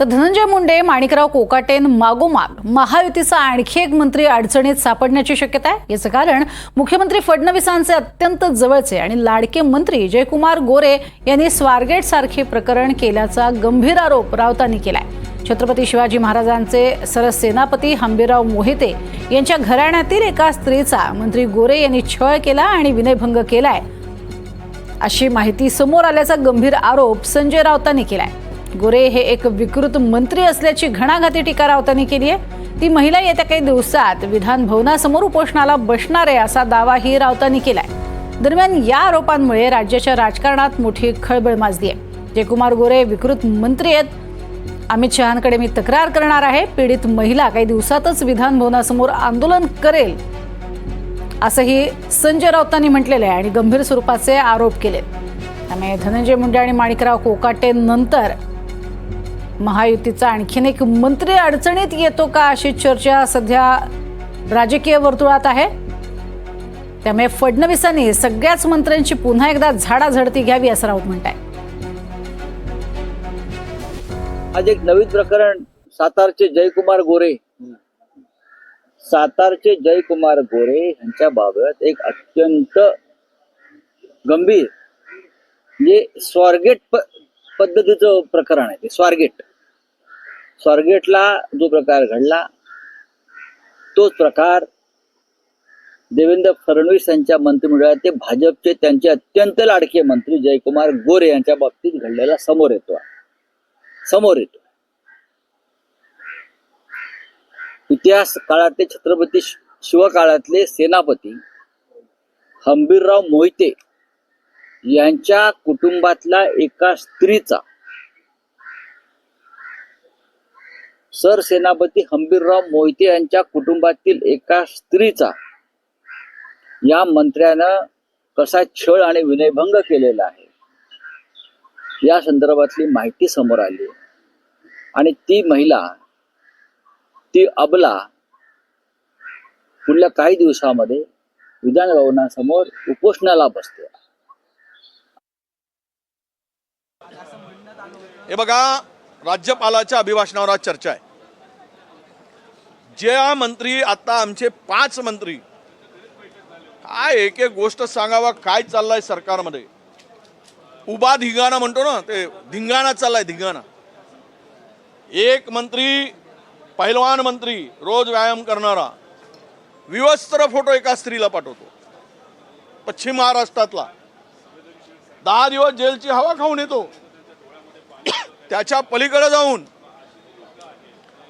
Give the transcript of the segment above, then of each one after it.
तर धनंजय मुंडे माणिकराव कोकाटेन मागोमाग महायुतीचा आणखी एक मंत्री अडचणीत सापडण्याची शक्यता आहे. याचं कारण मुख्यमंत्री फडणवीसांचे अत्यंत जवळचे आणि लाडके मंत्री जयकुमार गोरे यांनी स्वारगेट सारखे प्रकरण केल्याचा गंभीर आरोप राऊतांनी केलाय. छत्रपती शिवाजी महाराजांचे सरसेनापती हंबीरराव मोहिते यांच्या घराण्यातील एका स्त्रीचा मंत्री गोरे यांनी छळ केला आणि विनयभंग केलाय. अशी माहिती समोर आल्याचा गंभीर आरोप संजय राऊतांनी केलाय. गोरे हे एक विकृत मंत्री असल्याची घणाघाती टीका राऊतांनी केली आहे. ती महिला येत्या काही दिवसात विधान भवनासमोर उपोषणाला बसणार आहे असा दावाही राऊतांनी केलाय. दरम्यान या आरोपांमुळे राज्याच्या राजकारणात मोठी खळबळ माजली आहे. जयकुमार गोरे विकृत मंत्री आहेत. अमित शहांकडे मी तक्रार करणार आहे. पीडित महिला काही दिवसातच विधान भवनासमोर आंदोलन करेल असंही संजय राऊतांनी म्हटलेलं आहे आणि गंभीर स्वरूपाचे आरोप केले त्यामुळे धनंजय मुंडे आणि माणिकराव कोकाटे नंतर महायुतीचा आणखीन एक मंत्री अडचणीत येतो का अशी चर्चा सध्या राजकीय वर्तुळात आहे? त्यामुळे फडणवीसांनी सगळ्याच मंत्र्यांची पुन्हा एकदा झाडाझडती घ्यावी असं राऊत म्हणताय. आज एक नवीन प्रकरण सातारचे जयकुमार गोरे. सातारचे जयकुमार गोरे यांच्या बाबत एक अत्यंत गंभीर म्हणजे स्वारगेट प- पद्धतीचं प्रकरण आहे ते स्वारगेट. स्वारगेटला जो प्रकार घडला तोच प्रकार देवेंद्र फडणवीस यांच्या मंत्रिमंडळात ते भाजपचे त्यांचे अत्यंत लाडके मंत्री जयकुमार गोरे यांच्या बाबतीत घडलेला समोर येतो. समोर येतो. इतिहास काळातले छत्रपती शिवकाळातले सेनापती हंबीरराव मोहिते यांच्या कुटुंबातल्या एका स्त्रीचा सरसेनापती हंबीरराव मोहिते यांच्या कुटुंबातील एका स्त्रीचा या मंत्र्यानं कसा छळ आणि विनयभंग केलेला आहे या संदर्भातली माहिती समोर आली. आणि ती महिला ती अबला पुढल्या काही दिवसामध्ये विधान भवनासमोर उपोषणाला बसते. हे बघा राज्यपालाच्या अभिभाषणावर आज चर्चा आहे. जे मंत्री आता आमचे पाच मंत्री काय एक एक गोष्ट सांगावा काय चाललंय सरकारमध्ये? उभा धिंगाणा म्हणतो ना ते धिंगाणा चाललाय धिंगाणा. एक मंत्री पहिलवान मंत्री रोज व्यायाम करणारा विवस्त्र फोटो एका स्त्रीला पाठवतो. पश्चिम महाराष्ट्रातला. दहा दिवस जेलची हवा खाऊन येतो. त्याच्या पलीकडे जाऊन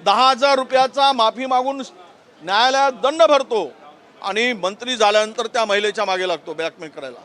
दहा हजार रुपयाचा माफी मागून न्यायालयात दंड भरतो आणि मंत्री झाल्यानंतर त्या महिलेच्या मागे लागतो ब्लॅकमेल करायला.